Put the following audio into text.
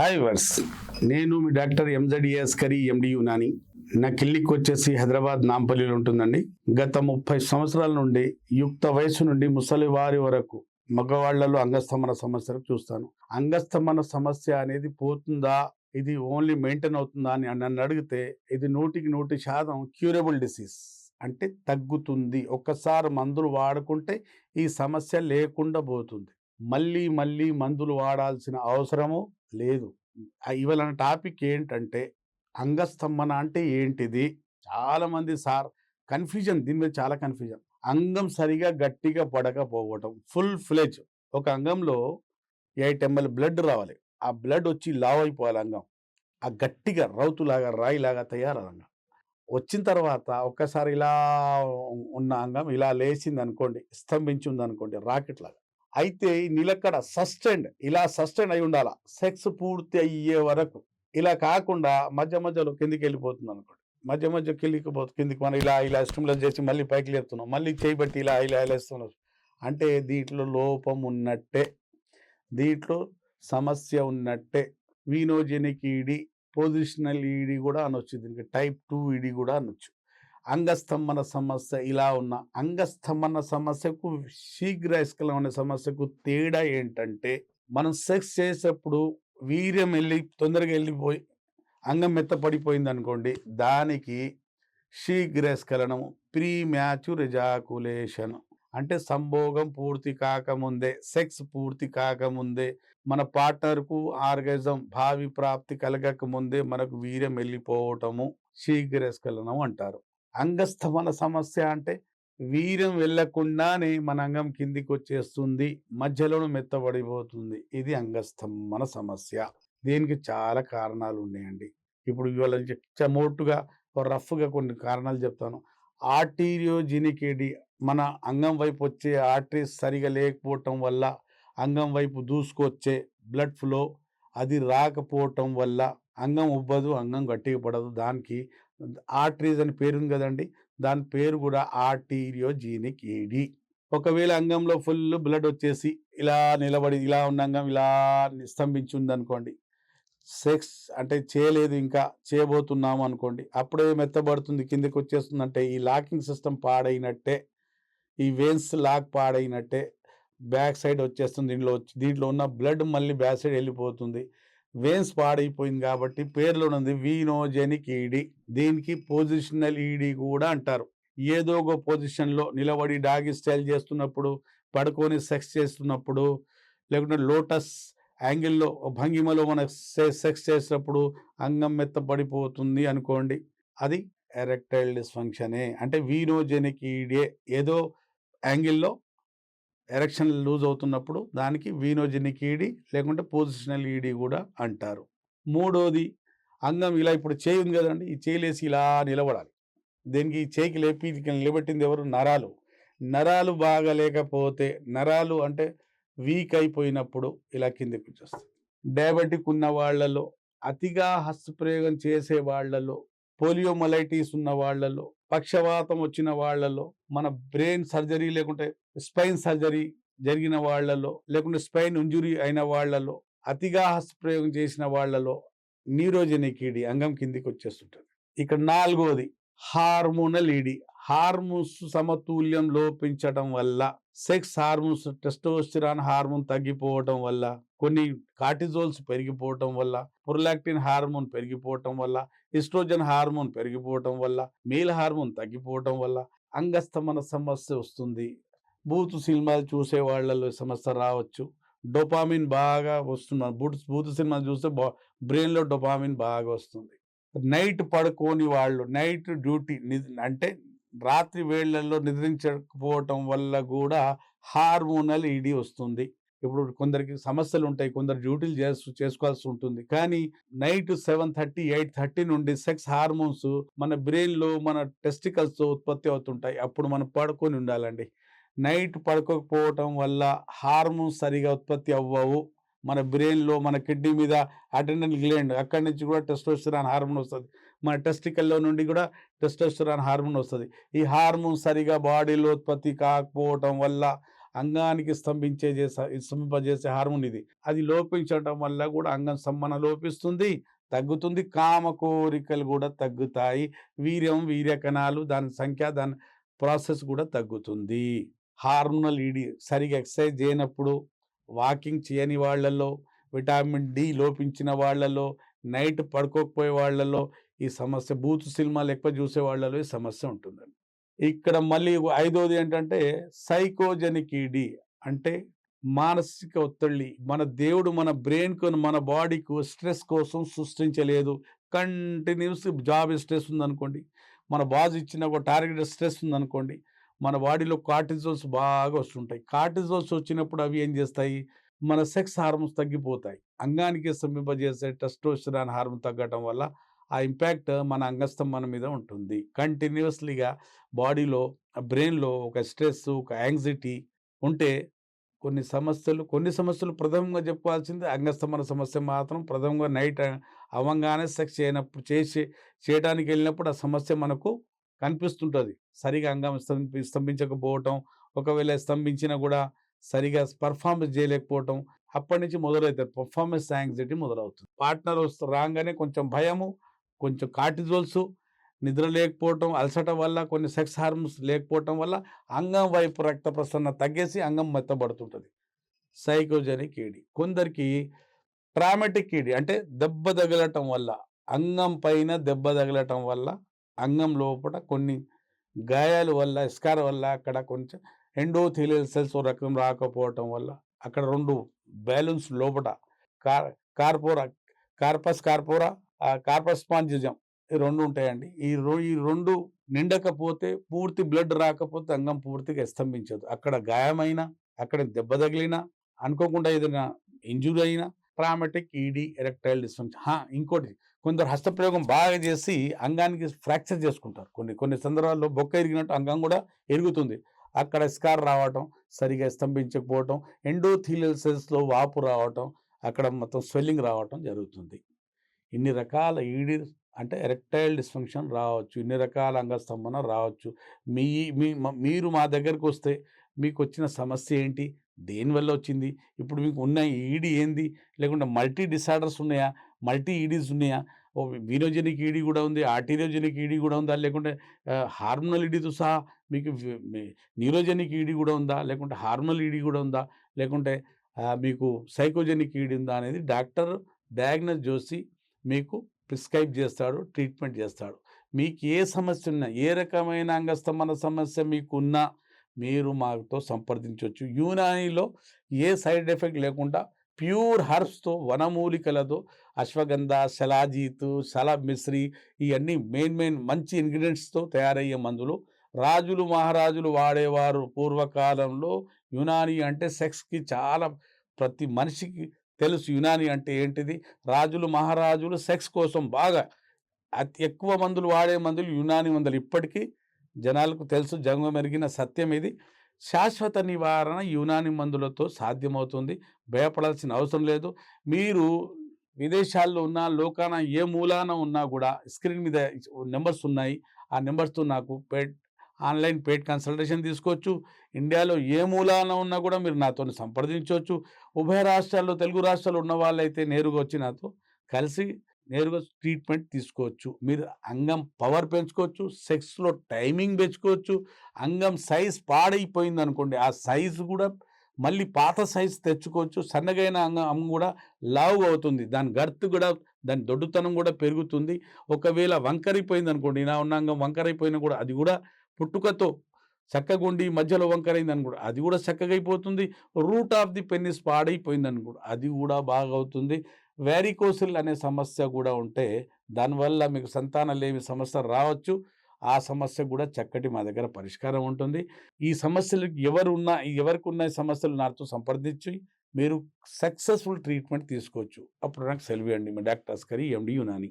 Hi వర్స్ నేను మీ డాక్టర్ ఎంజడిఎస్ కరీ ఎండి యునాని నా క్లినిక్ వచ్చేసి హైదరాబాద్ నాంపల్లిలో ఉంటుందండి. గత ముప్పై సంవత్సరాల నుండి యుక్త వయసు నుండి ముసలి వారి వరకు మగవాళ్ళలో అంగస్థమన సమస్యలకు చూస్తాను. అంగస్తమన సమస్య అనేది పోతుందా? ఇది ఓన్లీ మెయింటైన్ అవుతుందా అని నన్ను అడిగితే ఇది నూటికి నూటి శాతం క్యూరబుల్ డిసీజ్. అంటే తగ్గుతుంది. ఒక్కసారి మందులు వాడుకుంటే ఈ సమస్య లేకుండా పోతుంది. మళ్ళీ మళ్ళీ మందులు వాడాల్సిన అవసరము లేదు. ఇవాళ టాపిక్ ఏంటంటే అంగస్తంభన అంటే ఏంటిది? చాలామంది సార్ కన్ఫ్యూజన్ దీని మీద చాలా కన్ఫ్యూజన్. అంగం సరిగా గట్టిగా పడకపోవటం ఫుల్ ఫ్లెజ్. ఒక అంగంలో ఎయిట్ ఎంఎల్ బ్లడ్ రావాలి. ఆ బ్లడ్ వచ్చి లావ్ అయిపోవాలి అంగం. ఆ గట్టిగా రౌతులాగా రాయిలాగా తయారు అంగం. వచ్చిన తర్వాత ఒక్కసారి ఇలా ఉన్న అంగం ఇలా లేచింది అనుకోండి స్తంభించింది అనుకోండి రాకెట్ లాగా. అయితే నీళ్ళక్కడ సస్టెండ్ ఇలా సస్టెండ్ అయి ఉండాల? సెక్స్ పూర్తి అయ్యే వరకు. ఇలా కాకుండా మధ్య మధ్యలో కిందికి వెళ్ళిపోతుంది అనుకోండి. మధ్య మధ్య కిందికి పోతుంది కిందికి మనం ఇలా ఇలా స్టిమ్యులస్ చేసి మళ్ళీ పైకి లేపుతున్నాం. మళ్ళీ చేయబట్టి ఇలా ఇలా లేస్తున్నాం అంటే దీంట్లో లోపం ఉన్నట్టే. దీంట్లో సమస్య ఉన్నట్టే. వీనోజెనిక్ ఈడి పొజిషనల్ ఈడి కూడా అనొచ్చు. దీనికి టైప్ టూ ఈడి కూడా అనొచ్చు. అంగస్తంభన సమస్య ఇలా ఉన్న అంగస్తంభన సమస్యకు శీఘ్రస్కలం అనే సమస్యకు తేడా ఏంటంటే మనం సెక్స్ చేసేటప్పుడు వీర్యం వెళ్ళి తొందరగా వెళ్ళిపోయి అంగం మెత్తపడిపోయింది అనుకోండి దానికి శీఘ్రస్ఖలనము ప్రీ మ్యాచ్యూర్ ఎజాకులేషన్ అంటే సంభోగం పూర్తి కాకముందే సెక్స్ పూర్తి కాకముందే మన పార్ట్నర్కు ఆర్గజం భావి ప్రాప్తి కలగక ముందే మనకు వీర్యం వెళ్ళిపోవటము శీఘ్రస్ఖలనం అంటారు. అంగస్థమన సమస్య అంటే వీర్యం వెళ్ళకుండానే మన అంగం కిందికి వచ్చేస్తుంది మధ్యలోనూ మెత్తబడిపోతుంది. ఇది అంగస్థమన సమస్య. దీనికి చాలా కారణాలు ఉన్నాయండి ఇప్పుడు ఇవాళ చె- మోటుగా రఫ్గా కొన్ని కారణాలు చెప్తాను. ఆర్టీరియోజినికేడి మన అంగం వైపు వచ్చే ఆర్టరీస్ సరిగా లేకపోవటం వల్ల అంగం వైపు దూసుకొచ్చే బ్లడ్ ఫ్లో అది రాకపోవటం వల్ల అంగం ఉబ్బదు అంగం గట్టిగా పడదు. దానికి ఆర్టరీస్ అని పేరు ఉంది కదండి. దాని పేరు కూడా ఆర్టీరియోజీనిక్ ఏడి ఒకవేళ అంగంలో ఫుల్ బ్లడ్ వచ్చేసి ఇలా నిలబడి ఇలా ఉన్న అంగం ఇలా స్తంభించి ఉందనుకోండి సెక్స్ అంటే చేయలేదు ఇంకా చేయబోతున్నాము అనుకోండి. అప్పుడే మెత్తబడుతుంది కిందకి వచ్చేస్తుంది అంటే ఈ లాకింగ్ సిస్టమ్ పాడైనట్టే ఈ వెయిన్స్ లాక్ పాడైనట్టే బ్యాక్ సైడ్ వచ్చేస్తుంది దీంట్లో వచ్చి దీంట్లో ఉన్న బ్లడ్ మళ్ళీ బ్యాక్ సైడ్ వెళ్ళిపోతుంది. వేన్స్ పాడైపోయింది కాబట్టి పేర్లో ఉంది వీనోజెనిక్ ఈడీ దీనికి పొజిషనల్ ఈడీ కూడా అంటారు. ఏదో ఒక పొజిషన్లో నిలబడి డాగి స్టైల్ చేస్తున్నప్పుడు పడుకొని సెక్స్ చేస్తున్నప్పుడు లేకుంటే లోటస్ యాంగిల్లో భంగిమలో మన సెక్స్ చేసినప్పుడు అంగం మెత్తపడిపోతుంది అనుకోండి. అది ఎరెక్టైల్ డిస్ఫంక్షనే. అంటే వీనోజెనిక్ ఈడే ఏదో యాంగిల్లో ఎలక్షన్లు లూజ్ అవుతున్నప్పుడు దానికి వీనోజెనిక్ ఈడీ లేకుంటే పొజిషనల్ ఈడీ కూడా అంటారు. మూడోది అంగం ఇలా ఇప్పుడు చేయి ఉంది కదండి ఈ చేయలేసి ఇలా నిలబడాలి. దీనికి ఈ చేయికి లేపి నిలబెట్టింది ఎవరు? నరాలు. నరాలు బాగా లేకపోతే నరాలు అంటే వీక్ అయిపోయినప్పుడు ఇలా కిందకి వచ్చేస్తుంది డయాబెటిక్ ఉన్న వాళ్ళలో అతిగా హస్తప్రయోగం చేసే వాళ్ళలో పోలియోమలైటిస్ ఉన్న వాళ్ళలో పక్షవాతం వచ్చిన వాళ్ళలో మన బ్రెయిన్ సర్జరీ లేకుంటే స్పైన్ సర్జరీ జరిగిన వాళ్ళలో లేకుంటే స్పైన్ ఇంజురీ అయిన వాళ్ళలో అతిగా హస్తప్రయోగం చేసిన వాళ్ళలో న్యూరోజెనిక్ ఈడి అంగం కిందికి వచ్చేస్తుంటుంది. ఇక్కడ నాలుగోది హార్మోనల్ ఈడి హార్మోన్స్ సమతుల్యం లోపించడం వల్ల సెక్స్ హార్మోన్స్ టెస్టోస్టిరాన్ హార్మోన్ తగ్గిపోవటం వల్ల కొన్ని కార్టిజోల్స్ పెరిగిపోవటం వల్ల ప్రొలాక్టిన్ హార్మోన్ పెరిగిపోవటం వల్ల ఇస్ట్రోజన్ హార్మోన్ పెరిగిపోవటం వల్ల మేల్ హార్మోన్ తగ్గిపోవటం వల్ల అంగస్తమన సమస్య వస్తుంది. బూతు సినిమాలు చూసే వాళ్ళలో సమస్య రావచ్చు. డొపామిన్ బాగా వస్తుంది బూతు బూతు సినిమాలు చూస్తే బ్రెయిన్లో డొపామిన్ బాగా వస్తుంది. నైట్ పడుకోని వాళ్ళు నైట్ డ్యూటీ అంటే రాత్రి వేళల్లో నిద్రించకపోవటం వల్ల కూడా హార్మోనల్ ఈడీ వస్తుంది. ఇప్పుడు కొందరికి సమస్యలు ఉంటాయి కొందరు డ్యూటీలు చేస్తూ చేసుకోవాల్సి ఉంటుంది కానీ night seven thirty eight thirty నుండి సెక్స్ హార్మోన్స్ మన బ్రెయిన్లో మన టెస్టికల్స్తో ఉత్పత్తి అవుతుంటాయి. అప్పుడు మనం పడుకొని ఉండాలండి. నైట్ పడుకోకపోవటం వల్ల హార్మోన్స్ సరిగా ఉత్పత్తి అవ్వవు. మన బ్రెయిన్లో మన కిడ్నీ మీద అటెండెంట్ గ్లాండ్ అక్కడి నుంచి కూడా టెస్టోస్టిరాన్ హార్మోన్ వస్తుంది. మన టెస్టికల్లో నుండి కూడా టెస్టోస్టిరాన్ హార్మోన్ వస్తుంది. ఈ హార్మోన్ సరిగా బాడీలో ఉత్పత్తి కాకపోవటం వల్ల అంగానికి స్తంభించే చేసే స్తంభింపజేసే హార్మోన్ ఇది. అది లోపించడం వల్ల కూడా అంగం సంబంధం లోపిస్తుంది తగ్గుతుంది కామ కోరికలు కూడా తగ్గుతాయి. వీర్యం వీర్య కణాలు దాని సంఖ్య దాని ప్రాసెస్ కూడా తగ్గుతుంది. హార్మోనల్ ఈడి సరిగా ఎక్సర్సైజ్ చేయనప్పుడు వాకింగ్ చేయని వాళ్ళల్లో విటామిన్ డి లోపించిన వాళ్ళలో నైట్ పడుకోకపోయే వాళ్ళలో ఈ సమస్య బూత్ సినిమాలు ఎక్కువ చూసే వాళ్ళలో ఈ సమస్య ఉంటుందండి. ఇక్కడ మళ్ళీ ఐదోది ఏంటంటే సైకోజెనిక్ ఈడి అంటే మానసిక ఒత్తిడి. మన దేవుడు మన బ్రెయిన్కు మన బాడీకు స్ట్రెస్ కోసం సృష్టించలేదు. కంటిన్యూస్ జాబ్ స్ట్రెస్ ఉందనుకోండి మన బాస్ ఇచ్చిన ఒక టార్గెట్ స్ట్రెస్ ఉందనుకోండి మన బాడీలో కార్టిజోల్స్ బాగా వస్తుంటాయి. కార్టిజోల్స్ వచ్చినప్పుడు అవి ఏం చేస్తాయి? మన సెక్స్ హార్మోన్స్ తగ్గిపోతాయి. అంగానికి సమీపజేసే టెస్టోస్టిరాన్ హార్మోన్ తగ్గటం వల్ల ఆ ఇంపాక్ట్ మన అంగస్తంభన మీద ఉంటుంది. కంటిన్యూస్లీగా బాడీలో బ్రెయిన్లో ఒక స్ట్రెస్ ఒక యాంగ్జైటీ ఉంటే కొన్ని సమస్యలు కొన్ని సమస్యలు ప్రథమంగా చెప్పుకోవాల్సింది అంగస్తంభన సమస్య మాత్రం ప్రథమంగా నైట్ అవంగానే సెక్స్ చేయనప్పుడు చేసి చేయడానికి వెళ్ళినప్పుడు ఆ సమస్య మనకు కనిపిస్తుంటుంది. సరిగా అంగం స్తంభించకపోవటం ఒకవేళ స్తంభించినా కూడా సరిగా పర్ఫార్మెన్స్ చేయలేకపోవటం అప్పటి నుంచి మొదలవుతుంది పర్ఫార్మెన్స్ యాంగ్జైటీ మొదలవుతుంది. పార్ట్నర్ వస్తూ రాగానే కొంచెం భయము కొంచెం కార్టిజోల్స్ నిద్ర లేకపోవటం అలసట వల్ల కొన్ని సెక్స్ హార్మోన్స్ లేకపోవటం వల్ల అంగం వైపు రక్త ప్రసరణ తగ్గేసి అంగం మెత్తబడుతుంటుంది. సైకోజెనిక్ ఈడి కొందరికి ట్రామాటిక్ ఈడి అంటే దెబ్బ తగలటం వల్ల అంగం పైన దెబ్బ తగలటం వల్ల అంగం లోపల కొన్ని గాయాల వల్ల ఇస్కార్ వల్ల అక్కడ కొంచెం ఎండోథీలియల్ సెల్స్ రకం రాకపోవటం వల్ల అక్కడ రెండు బ్యాలెన్స్ లోపల cor corpora corpus corpora corpus spongiosum ఈ రెండు ఉంటాయండి. ఈ రో ఈ రెండు నిండకపోతే పూర్తి బ్లడ్ రాకపోతే అంగం పూర్తిగా స్తంభించదు. అక్కడ గాయమైనా అక్కడ దెబ్బ తగిలినా అనుకోకుండా ఏదైనా ఇంజురీ అయినా ట్రామెటిక్ ఈడీ ఎరెక్టైల్ డిస్ఫంక్షన్. ఇంకోటి కొందరు హస్తప్రయోగం బాగా చేసి అంగానికి ఫ్రాక్చర్ చేసుకుంటారు. కొన్ని కొన్ని సందర్భాల్లో బొక్క ఎరిగినట్టు అంగం కూడా ఎరుగుతుంది. అక్కడ స్కార్ రావటం సరిగా స్తంభించకపోవటం ఎండోథీలియల్ సెల్స్లో వాపు రావటం అక్కడ మొత్తం స్వెల్లింగ్ రావటం జరుగుతుంది. ఇన్ని రకాల ఈడి అంటే ఎరెక్టైల్ డిస్ఫంక్షన్ రావచ్చు. ఇన్ని రకాల అంగస్తంభన రావచ్చు. మీ మీ మీరు మా దగ్గరకు వస్తే మీకు వచ్చిన సమస్య ఏంటి? దేనివల్ల వచ్చింది? ఇప్పుడు మీకు ఉన్న ఈడి ఏంది? లేకుంటే మల్టీ డిసార్డర్స్ ఉన్నాయా? మల్టీ ఈడీస్ ఉన్నాయా? ఓ వీరోజెనిక్ ఈడీ కూడా ఉంది ఆర్టీరియోజెనిక్ ఈడీ కూడా ఉందా? లేకుంటే హార్మోనల్ ఈడీతో సహా మీకు న్యూరోజెనిక్ ఈడీ కూడా ఉందా? లేకుంటే హార్మోనల్ ఈడీ కూడా ఉందా? లేకుంటే మీకు సైకోజెనిక్ ఈడీ ఉందా? అనేది డాక్టర్ డయాగ్నోస్ చేసి మీకు ప్రిస్క్రైబ్ చేస్తాడు ట్రీట్మెంట్ చేస్తాడు. మీకు ఏ సమస్య ఉన్నా ఏ రకమైన అంగస్తంభన సమస్య మీకు ఉన్నా మీరు మాతో సంప్రదించవచ్చు యూనానిలో ఏ సైడ్ ఎఫెక్ట్ లేకుండా ప్యూర్ హర్బ్స్తో వనమూలికలతో అశ్వగంధ శలాజీత్ శల మిశ్రీ ఇవన్నీ మెయిన్ మెయిన్ మంచి ఇంగ్రీడియంట్స్తో తయారయ్యే మందులు. రాజులు మహారాజులు వాడేవారు పూర్వకాలంలో యునాని అంటే సెక్స్కి చాలా ప్రతి మనిషికి తెలుసు యునాని అంటే ఏంటిది. రాజులు మహారాజులు సెక్స్ కోసం బాగా అతి ఎక్కువ మందులు వాడే మందులు యునాని మందులు ఇప్పటికీ జనాలకు తెలుసు. జంగ మెరిగిన సత్యం ఇది. శాశ్వత నివారణ యునాని మందులతో సాధ్యమవుతుంది. భయపడాల్సిన అవసరం లేదు. మీరు విదేశాల్లో ఉన్న లోకాన ఏ మూలాన ఉన్నా కూడా స్క్రీన్ మీద నెంబర్స్ ఉన్నాయి. ఆ నెంబర్స్తో నాకు పేడ్ ఆన్లైన్ పేడ్ కన్సల్టేషన్ తీసుకోవచ్చు. ఇండియాలో ఏ మూలాన ఉన్నా కూడా మీరు నాతో సంప్రదించవచ్చు. ఉభయ రాష్ట్రాల్లో తెలుగు రాష్ట్రాల్లో ఉన్న వాళ్ళైతే నేరుగా వచ్చి నాతో కలిసి నేరుగా ట్రీట్మెంట్ తీసుకోవచ్చు. మీరు అంగం పవర్ పెంచుకోవచ్చు సెక్స్లో టైమింగ్ పెంచుకోవచ్చు అంగం సైజ్ పాడైపోయింది అనుకోండి ఆ సైజు కూడా మళ్ళీ పాత సైజ్ తెచ్చుకోవచ్చు సన్నగైన అంగం అంగం కూడా లావుగా అవుతుంది. దాని గర్త్ కూడా దాని దొడ్డుతనం కూడా పెరుగుతుంది. ఒకవేళ వంకరైపోయింది అనుకోండి నా ఉన్న అంగం వంకరైపోయినా కూడా అది కూడా పుట్టుకతో చక్కగుండి మధ్యలో వంకరైంది అని కూడా అది కూడా చక్కగా అయిపోతుంది. రూట్ ఆఫ్ ది పెన్నిస్ పాడైపోయింది అని కూడా అది కూడా బాగా అవుతుంది. వ్యారికోసిల్ అనే సమస్య కూడా ఉంటే దానివల్ల మీకు సంతానం లేని సమస్య రావచ్చు. ఆ సమస్య కూడా చక్కటి మా దగ్గర పరిష్కారం ఉంటుంది. ఈ సమస్యలు ఎవరు ఉన్నా ఎవరికి ఉన్న ఈ సమస్యలు నాతో సంప్రదించి మీరు సక్సెస్ఫుల్ ట్రీట్మెంట్ తీసుకోవచ్చు. అప్పుడు నాకు సెలవు అండి మీ డాక్టర్ అస్కరి ఎండి యునాని